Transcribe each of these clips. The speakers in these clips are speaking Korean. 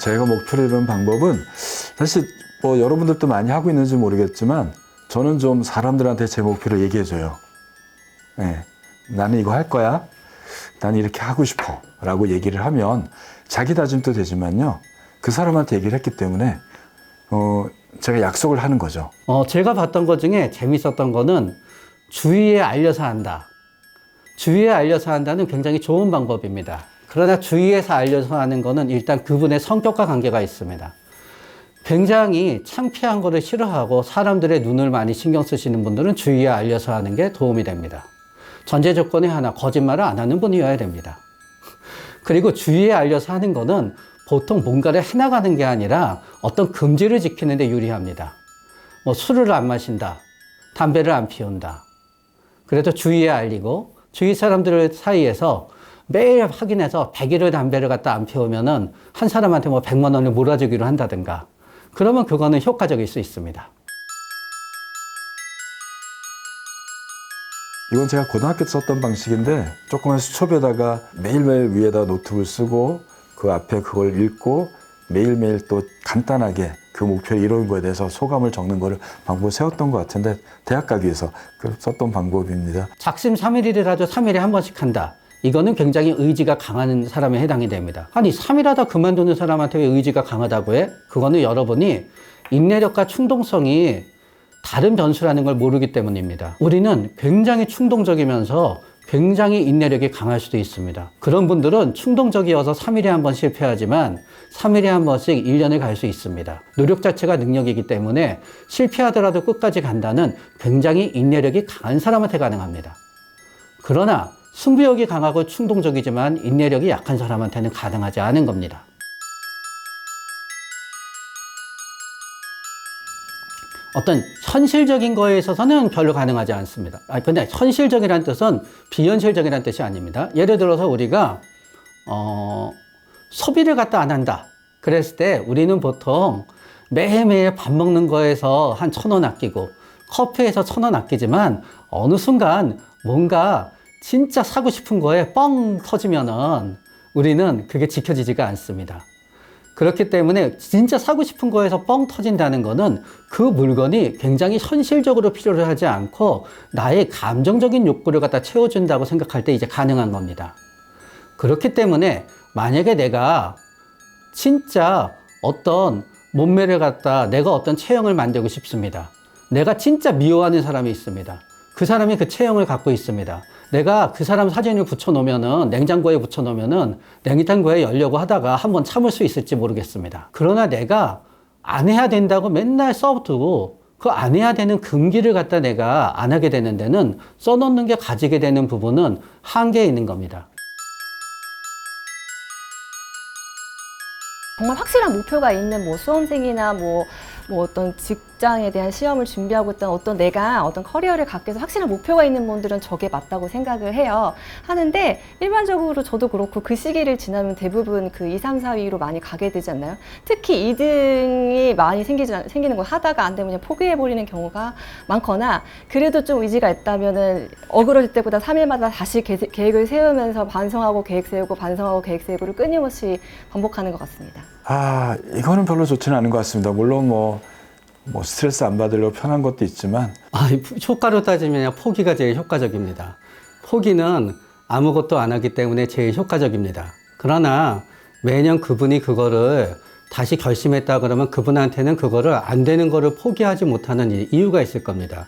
제가 목표를 이루는 방법은 사실 뭐 여러분들도 많이 하고 있는지 모르겠지만 저는 좀 사람들한테 제 목표를 얘기해줘요. 예, 나는 이거 할 거야. 나는 이렇게 하고 싶어. 라고 얘기를 하면 자기 다짐도 되지만요. 그 사람한테 얘기를 했기 때문에 어, 제가 약속을 하는 거죠. 어, 제가 봤던 것 중에 재밌었던 거는 주위에 알려서 한다. 주위에 알려서 한다는 굉장히 좋은 방법입니다. 그러나 주위에서 알려서 하는 거는 일단 그분의 성격과 관계가 있습니다. 굉장히 창피한 거를 싫어하고 사람들의 눈을 많이 신경 쓰시는 분들은 주위에 알려서 하는 게 도움이 됩니다. 전제 조건이 하나, 거짓말을 안 하는 분이어야 됩니다. 그리고 주위에 알려서 하는 거는 보통 뭔가를 해나가는 게 아니라 어떤 금지를 지키는 데 유리합니다. 뭐 술을 안 마신다. 담배를 안 피운다. 그래도 주위에 알리고 주위 사람들 사이에서 매일 확인해서 100일을 담배를 갖다 안 피우면은 한 사람한테 뭐 100만 원을 몰아주기로 한다든가. 그러면 그거는 효과적일 수 있습니다. 이건 제가 고등학교 때 썼던 방식인데 조그만 수첩에다가 매일매일 위에다 노트를 쓰고 그 앞에 그걸 읽고 매일매일 또 간단하게 그 목표를 이룬 거에 대해서 소감을 적는 거를 방법을 세웠던 것 같은데 대학 가기 위해서 그 썼던 방법입니다. 작심 삼일이라도 3일에 한 번씩 한다. 이거는 굉장히 의지가 강한 사람에 해당이 됩니다. 아니, 3일 하다 그만두는 사람한테 왜 의지가 강하다고 해? 그거는 여러분이 인내력과 충동성이 다른 변수라는 걸 모르기 때문입니다. 우리는 굉장히 충동적이면서 굉장히 인내력이 강할 수도 있습니다. 그런 분들은 충동적이어서 3일에 한 번 실패하지만 3일에 한 번씩 1년을 갈 수 있습니다. 노력 자체가 능력이기 때문에 실패하더라도 끝까지 간다는 굉장히 인내력이 강한 사람한테 가능합니다. 그러나 승부욕이 강하고 충동적이지만 인내력이 약한 사람한테는 가능하지 않은 겁니다. 어떤 현실적인 거에 있어서는 별로 가능하지 않습니다. 아, 근데 현실적이라는 뜻은 비현실적이라는 뜻이 아닙니다. 예를 들어서 우리가, 어, 소비를 갖다 안 한다. 그랬을 때 우리는 보통 매일매일 밥 먹는 거에서 한 천 원 아끼고 커피에서 천 원 아끼지만 어느 순간 뭔가 진짜 사고 싶은 거에 뻥 터지면은 우리는 그게 지켜지지가 않습니다. 그렇기 때문에 진짜 사고 싶은 거에서 뻥 터진다는 거는 그 물건이 굉장히 현실적으로 필요를 하지 않고 나의 감정적인 욕구를 갖다 채워준다고 생각할 때 이제 가능한 겁니다. 그렇기 때문에 만약에 내가 진짜 어떤 몸매를 갖다 내가 어떤 체형을 만들고 싶습니다. 내가 진짜 미워하는 사람이 있습니다. 그 사람이 그 체형을 갖고 있습니다. 내가 그 사람 사진을 붙여놓으면은 냉장고에 붙여놓으면은 냉장고에 열려고 하다가 한번 참을 수 있을지 모르겠습니다. 그러나 내가 안 해야 된다고 맨날 써두고 그 안 해야 되는 금기를 갖다 내가 안 하게 되는 데는 써놓는 게 가지게 되는 부분은 한계에 있는 겁니다. 정말 확실한 목표가 있는 뭐 수험생이나 뭐, 뭐 어떤 직장에 대한 시험을 준비하고 있던 어떤 내가 어떤 커리어를 갖기 위해서 확실한 목표가 있는 분들은 저게 맞다고 생각을 해요. 하는데 일반적으로 저도 그렇고 그 시기를 지나면 대부분 그 2, 3, 4위로 많이 가게 되지 않나요? 특히 2등이 많이 생기지, 않- 생기는 거 하다가 안 되면 그냥 포기해버리는 경우가 많거나 그래도 좀 의지가 있다면은 어그러질 때보다 3일마다 다시 계, 계획을 세우면서 반성하고 계획 세우고 반성하고 계획 세우고를 끊임없이 반복하는 것 같습니다. 아, 이거는 별로 좋지는 않은 것 같습니다. 물론 뭐, 뭐 스트레스 안 받으려고 편한 것도 있지만 아, 이 효과로 따지면 포기가 제일 효과적입니다. 포기는 아무것도 안 하기 때문에 제일 효과적입니다. 그러나 매년 그분이 그거를 다시 결심했다 그러면 그분한테는 그거를 안 되는 거를 포기하지 못하는 이- 이유가 있을 겁니다.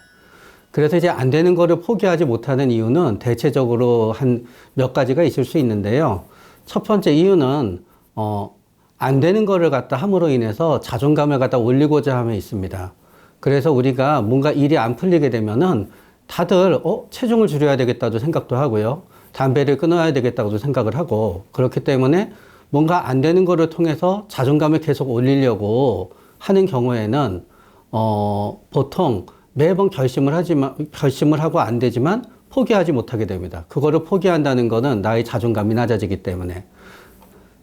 그래서 이제 안 되는 거를 포기하지 못하는 이유는 대체적으로 한 몇 가지가 있을 수 있는데요. 첫 번째 이유는 어, 안 되는 거를 갖다 함으로 인해서 자존감을 갖다 올리고자 함에 있습니다. 그래서 우리가 뭔가 일이 안 풀리게 되면은 다들 어 체중을 줄여야 되겠다도 생각도 하고요. 담배를 끊어야 되겠다고도 생각을 하고 그렇기 때문에 뭔가 안 되는 거를 통해서 자존감을 계속 올리려고 하는 경우에는 어 보통 매번 결심을 하지만 결심을 하고 안 되지만 포기하지 못하게 됩니다. 그거를 포기한다는 거는 나의 자존감이 낮아지기 때문에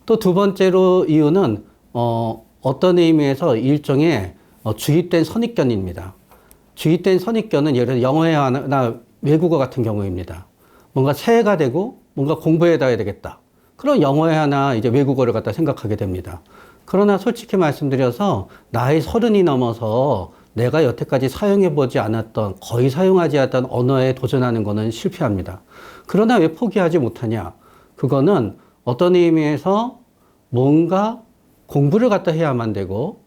또 두 번째로 이유는 어, 어떤 의미에서 일종의 어, 주입된 선입견입니다. 주입된 선입견은 예를 들어 영어나 외국어 같은 경우입니다. 뭔가 새해가 되고 뭔가 공부해 둬야 되겠다. 그런 영어에 하나 이제 외국어를 갖다 생각하게 됩니다. 그러나 솔직히 말씀드려서 나이 서른이 넘어서 내가 여태까지 사용해보지 않았던 거의 사용하지 않았던 언어에 도전하는 것은 실패합니다. 그러나 왜 포기하지 못하냐? 그거는 어떤 의미에서 뭔가 공부를 갖다 해야만 되고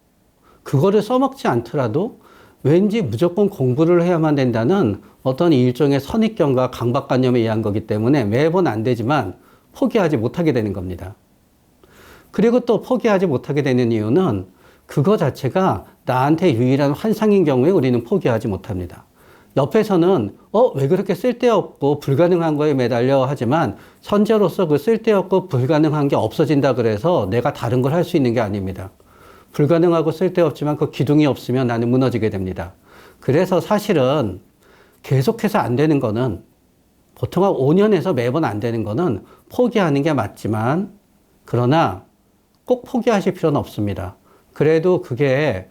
그거를 써먹지 않더라도 왠지 무조건 공부를 해야만 된다는 어떤 일종의 선입견과 강박관념에 의한 거기 때문에 매번 안 되지만 포기하지 못하게 되는 겁니다. 그리고 또 포기하지 못하게 되는 이유는 그거 자체가 나한테 유일한 환상인 경우에 우리는 포기하지 못합니다. 옆에서는 어, 왜 그렇게 쓸데없고 불가능한 거에 매달려 하지만 현재로서 그 쓸데없고 불가능한 게 없어진다 그래서 내가 다른 걸 할 수 있는 게 아닙니다. 불가능하고 쓸데없지만 그 기둥이 없으면 나는 무너지게 됩니다. 그래서 사실은 계속해서 안 되는 거는 보통 한 5년에서 매번 안 되는 거는 포기하는 게 맞지만 그러나 꼭 포기하실 필요는 없습니다. 그래도 그게 결-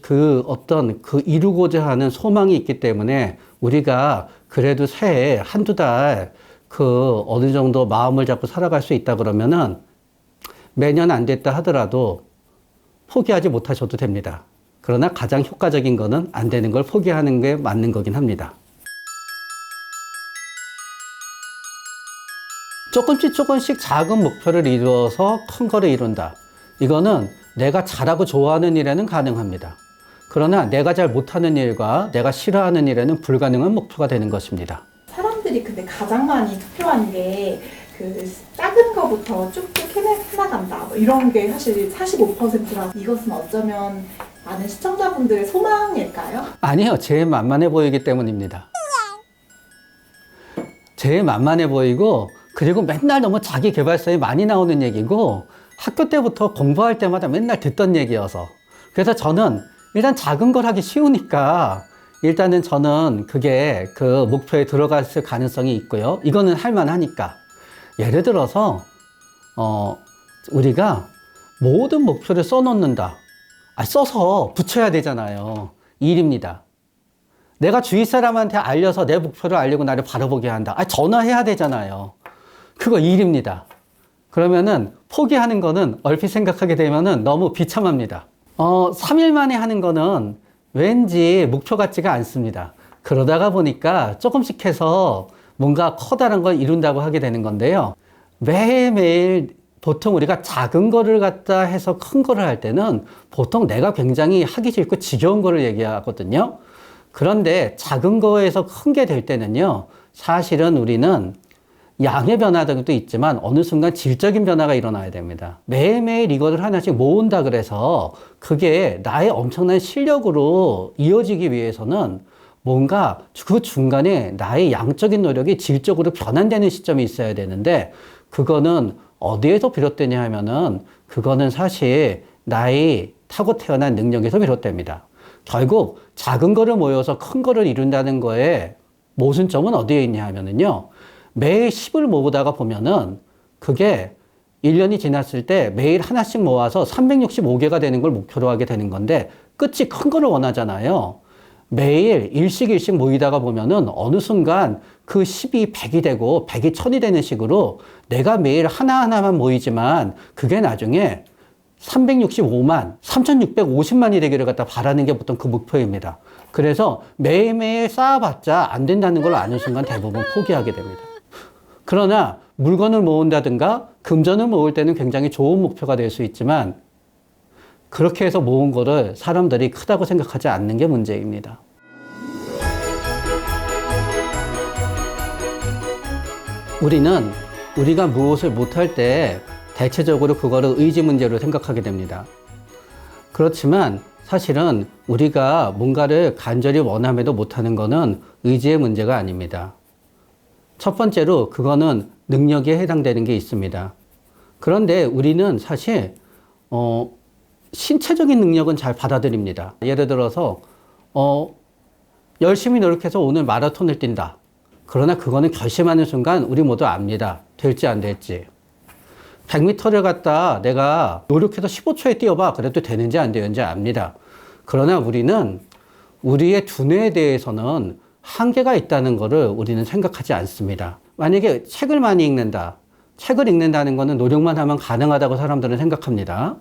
그 어떤 그 이루고자 하는 소망이 있기 때문에 우리가 그래도 새해 한두 달 그 어느 정도 마음을 잡고 살아갈 수 있다 그러면은 매년 안 됐다 하더라도 포기하지 못하셔도 됩니다. 그러나 가장 효과적인 거는 안 되는 걸 포기하는 게 맞는 거긴 합니다. 조금씩 조금씩 작은 목표를 이루어서 큰 거를 이룬다. 이거는 내가 잘하고 좋아하는 일에는 가능합니다. 그러나 내가 잘 못하는 일과 내가 싫어하는 일에는 불가능한 목표가 되는 것입니다. 사람들이 근데 가장 많이 투표한 게 그 작은 거부터 쭉쭉 해나간다 뭐 이런 게 사실 45%라 이것은 어쩌면 많은 시청자분들의 소망일까요? 아니요, 제일 만만해 보이기 때문입니다. 제일 만만해 보이고, 그리고 맨날 너무 자기 개발서에 많이 나오는 얘기고, 학교 때부터 공부할 때마다 맨날 듣던 얘기여서. 그래서 저는 일단 작은 걸 하기 쉬우니까, 일단은 저는 그게 그 목표에 들어갔을 가능성이 있고요. 이거는 할만하니까. 예를 들어서, 어, 우리가 모든 목표를 써놓는다. 아, 써서 붙여야 되잖아요. 일입니다. 내가 주위 사람한테 알려서 내 목표를 알리고 나를 바라보게 한다. 아, 전화해야 되잖아요. 그거 일입니다. 그러면은 포기하는 거는 얼핏 생각하게 되면은 너무 비참합니다. 어, 3일 만에 하는 거는 왠지 목표 같지가 않습니다. 그러다가 보니까 조금씩 해서 뭔가 커다란 걸 이룬다고 하게 되는 건데요. 매일매일 보통 우리가 작은 거를 갖다 해서 큰 거를 할 때는 보통 내가 굉장히 하기 싫고 지겨운 거를 얘기하거든요. 그런데 작은 거에서 큰 게 될 때는요, 사실은 우리는 양의 변화도 있지만 어느 순간 질적인 변화가 일어나야 됩니다. 매일매일 이거를 하나씩 모은다 그래서 그게 나의 엄청난 실력으로 이어지기 위해서는 뭔가 그 중간에 나의 양적인 노력이 질적으로 변환되는 시점이 있어야 되는데 그거는 어디에서 비롯되냐 하면은 그거는 사실 나의 타고 태어난 능력에서 비롯됩니다. 결국 작은 거를 모여서 큰 거를 이룬다는 거에 모순점은 어디에 있냐 하면은요. 매일 10을 모으다가 보면은 그게 1년이 지났을 때 매일 하나씩 모아서 365개가 되는 걸 목표로 하게 되는 건데 끝이 큰 거를 원하잖아요. 매일 일씩 일씩 모이다가 보면은 어느 순간 그 10이 100이 되고 100이 1000이 되는 식으로 내가 매일 하나하나만 모이지만 그게 나중에 365만, 3650만이 되기를 갖다 바라는 게 보통 그 목표입니다. 그래서 매일매일 쌓아봤자 안 된다는 걸 아는 순간 대부분 포기하게 됩니다. 그러나 물건을 모은다든가 금전을 모을 때는 굉장히 좋은 목표가 될 수 있지만 그렇게 해서 모은 거를 사람들이 크다고 생각하지 않는 게 문제입니다. 우리는 우리가 무엇을 못할 때 대체적으로 그거를 의지 문제로 생각하게 됩니다. 그렇지만 사실은 우리가 뭔가를 간절히 원함에도 못하는 거는 의지의 문제가 아닙니다. 첫 번째로 그거는 능력에 해당되는 게 있습니다. 그런데 우리는 사실 어, 신체적인 능력은 잘 받아들입니다. 예를 들어서 어, 열심히 노력해서 오늘 마라톤을 뛴다. 그러나 그거는 결심하는 순간 우리 모두 압니다. 될지 안 될지. 100m를 갖다 내가 노력해서 15초에 뛰어봐. 그래도 되는지 안 되는지 압니다. 그러나 우리는 우리의 두뇌에 대해서는 한계가 있다는 것을 우리는 생각하지 않습니다. 만약에 책을 많이 읽는다. 책을 읽는다는 것은 노력만 하면 가능하다고 사람들은 생각합니다.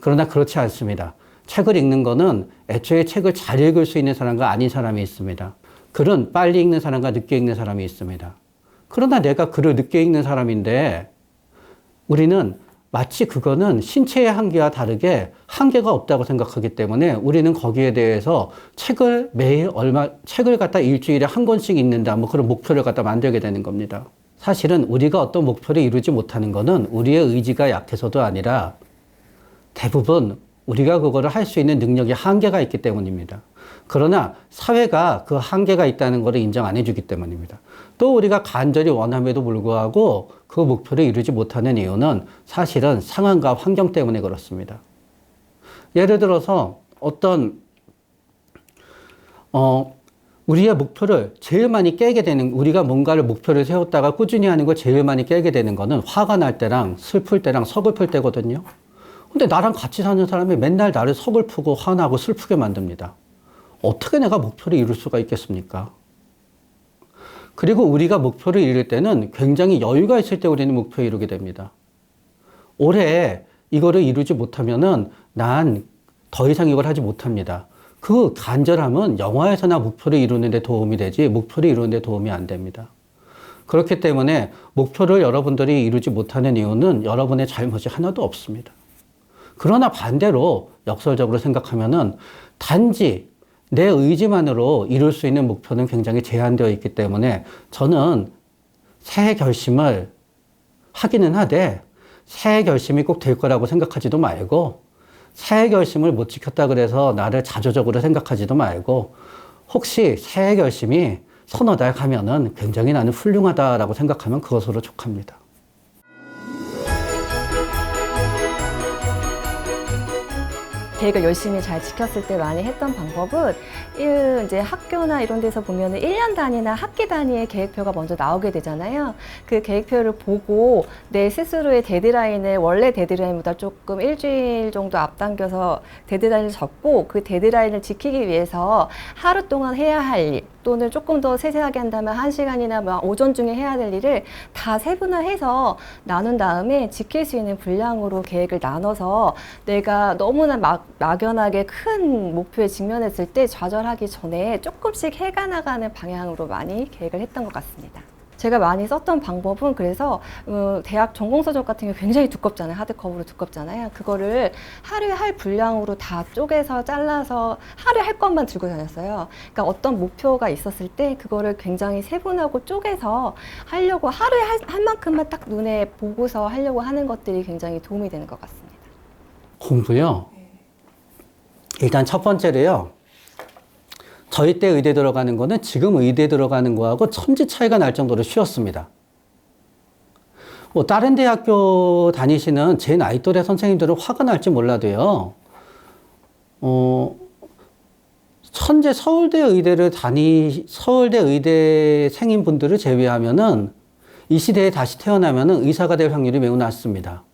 그러나 그렇지 않습니다. 책을 읽는 거는 애초에 책을 잘 읽을 수 있는 사람과 아닌 사람이 있습니다. 글은 빨리 읽는 사람과 늦게 읽는 사람이 있습니다. 그러나 내가 글을 늦게 읽는 사람인데 우리는 마치 그거는 신체의 한계와 다르게 한계가 없다고 생각하기 때문에 우리는 거기에 대해서 책을 매일 얼마, 책을 갖다 일주일에 한 권씩 읽는다, 뭐 그런 목표를 갖다 만들게 되는 겁니다. 사실은 우리가 어떤 목표를 이루지 못하는 것은 우리의 의지가 약해서도 아니라 대부분 우리가 그거를 할 수 있는 능력이 한계가 있기 때문입니다. 그러나 사회가 그 한계가 있다는 것을 인정 안 해주기 때문입니다. 또 우리가 간절히 원함에도 불구하고 그 목표를 이루지 못하는 이유는 사실은 상황과 환경 때문에 그렇습니다. 예를 들어서 어떤 어 우리의 목표를 제일 많이 깨게 되는 우리가 뭔가를 목표를 세웠다가 꾸준히 하는 걸 제일 많이 깨게 되는 거는 화가 날 때랑 슬플 때랑 서글플 때거든요. 근데 나랑 같이 사는 사람이 맨날 나를 서글프고 화나고 슬프게 만듭니다. 어떻게 내가 목표를 이룰 수가 있겠습니까? 그리고 우리가 목표를 이룰 때는 굉장히 여유가 있을 때 우리는 목표 이루게 됩니다. 올해 이거를 이루지 못하면은 난 더 이상 이걸 하지 못합니다. 그 간절함은 영화에서나 목표를 이루는 데 도움이 되지 목표를 이루는 데 도움이 안 됩니다. 그렇기 때문에 목표를 여러분들이 이루지 못하는 이유는 여러분의 잘못이 하나도 없습니다. 그러나 반대로 역설적으로 생각하면은 단지 내 의지만으로 이룰 수 있는 목표는 굉장히 제한되어 있기 때문에 저는 새해 결심을 하기는 하되 새해 결심이 꼭 될 거라고 생각하지도 말고 새해 결심을 못 지켰다 그래서 나를 자조적으로 생각하지도 말고 혹시 새해 결심이 서너 달 가면은 굉장히 나는 훌륭하다라고 생각하면 그것으로 족합니다. 계획을 열심히 잘 지켰을 때 많이 했던 방법은 일, 이제 학교나 이런 데서 보면은 1년 단위나 학기 단위의 계획표가 먼저 나오게 되잖아요. 그 계획표를 보고 내 스스로의 데드라인을 원래 데드라인보다 조금 일주일 정도 앞당겨서 데드라인을 잡고 그 데드라인을 지키기 위해서 하루 동안 해야 할 일, 또는 조금 더 세세하게 한다면 한 시간이나 뭐 오전 중에 해야 될 일을 다 세분화해서 나눈 다음에 지킬 수 있는 분량으로 계획을 나눠서 내가 너무나 막, 막연하게 큰 목표에 직면했을 때 좌절 하기 전에 조금씩 해가 나가는 방향으로 많이 계획을 했던 것 같습니다. 제가 많이 썼던 방법은 그래서 어, 대학 전공서적 같은 경우 굉장히 두껍잖아요. 하드커버로 두껍잖아요. 그거를 하루에 할 분량으로 다 쪼개서 잘라서 하루에 할 것만 들고 다녔어요. 그러니까 어떤 목표가 있었을 때 그거를 굉장히 세분하고 쪼개서 하려고 하루에 할, 할 만큼만 딱 눈에 보고서 하려고 하는 것들이 굉장히 도움이 되는 것 같습니다. 공부요. 일단 첫 번째로요. 저희 때 의대 들어가는 거는 지금 의대 들어가는 거하고 천지 차이가 날 정도로 쉬웠습니다. 뭐 다른 대학교 다니시는 제 나이 또래 선생님들은 화가 날지 몰라도요. 어, 천재 서울대 의대를 다니 서울대 의대 생인 분들을 제외하면은 이 시대에 다시 태어나면은 의사가 될 확률이 매우 낮습니다.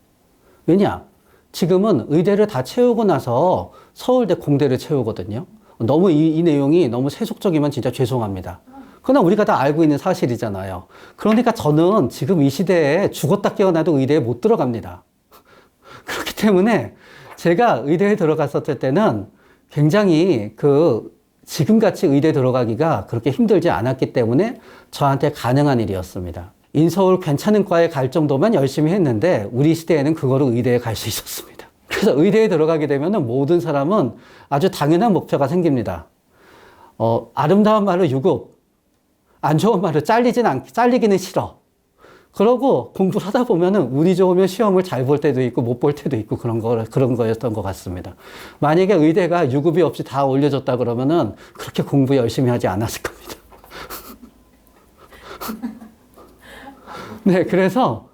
왜냐? 지금은 의대를 다 채우고 나서 서울대 공대를 채우거든요. 너무 이, 이 내용이 너무 세속적이면 진짜 죄송합니다. 그러나 우리가 다 알고 있는 사실이잖아요. 그러니까 저는 지금 이 시대에 죽었다 깨어나도 의대에 못 들어갑니다. 그렇기 때문에 제가 의대에 들어갔었을 때는 굉장히 그 지금같이 의대 들어가기가 그렇게 힘들지 않았기 때문에 저한테 가능한 일이었습니다. 인서울 괜찮은 과에 갈 정도만 열심히 했는데 우리 시대에는 그거로 의대에 갈 수 있었습니다. 그래서 의대에 들어가게 되면 모든 사람은 아주 당연한 목표가 생깁니다. 어, 아름다운 말로 유급, 안 좋은 말로 잘리진 않, 잘리기는 싫어. 그러고 공부를 하다 보면은 운이 좋으면 시험을 잘 볼 때도 있고 못 볼 때도 있고 그런 거, 그런 거였던 것 같습니다. 만약에 의대가 유급이 없이 다 올려줬다 그러면은 그렇게 공부 열심히 하지 않았을 겁니다. 네, 그래서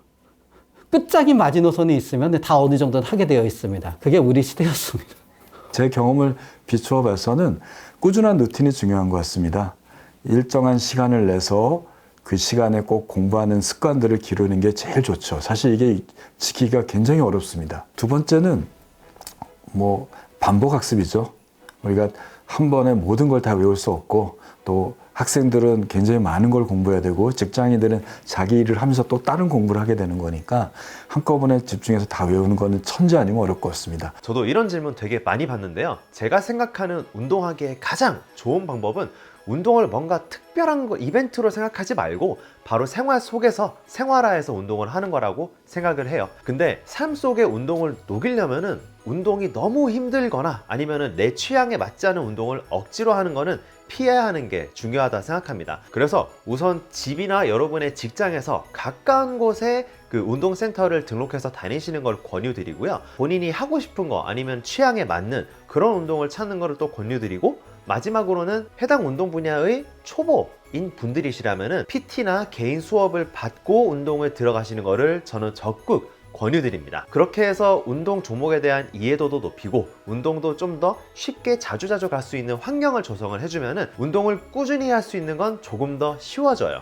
끝장이 마지노선이 있으면 다 어느 정도는 하게 되어 있습니다. 그게 우리 시대였습니다. 제 경험을 비추어 봐서는 꾸준한 루틴이 중요한 것 같습니다. 일정한 시간을 내서 그 시간에 꼭 공부하는 습관들을 기르는 게 제일 좋죠. 사실 이게 지키기가 굉장히 어렵습니다. 두 번째는 뭐 반복 학습이죠. 우리가 한 번에 모든 걸 다 외울 수 없고 또 학생들은 굉장히 많은 걸 공부해야 되고 직장인들은 자기 일을 하면서 또 다른 공부를 하게 되는 거니까 한꺼번에 집중해서 다 외우는 거는 천재 아니면 어렵 것 같습니다. 저도 이런 질문 되게 많이 받는데요. 제가 생각하는 운동하기에 가장 좋은 방법은 운동을 뭔가 특별한 거, 이벤트로 생각하지 말고 바로 생활 속에서 생활화해서 운동을 하는 거라고 생각을 해요. 근데 삶 속에 운동을 녹이려면은 운동이 너무 힘들거나 아니면은 내 취향에 맞지 않은 운동을 억지로 하는 거는 피해야 하는 게 중요하다 생각합니다. 그래서 우선 집이나 여러분의 직장에서 가까운 곳에 그 운동센터를 등록해서 다니시는 걸 권유드리고요. 본인이 하고 싶은 거 아니면 취향에 맞는 그런 운동을 찾는 거를 또 권유드리고 마지막으로는 해당 운동 분야의 초보 인 분들이시라면은 PT나 개인 수업을 받고 운동을 들어가시는 거를 저는 적극 권유드립니다. 그렇게 해서 운동 종목에 대한 이해도도 높이고 운동도 좀 더 쉽게 자주자주 갈 수 있는 환경을 조성을 해주면은 운동을 꾸준히 할 수 있는 건 조금 더 쉬워져요.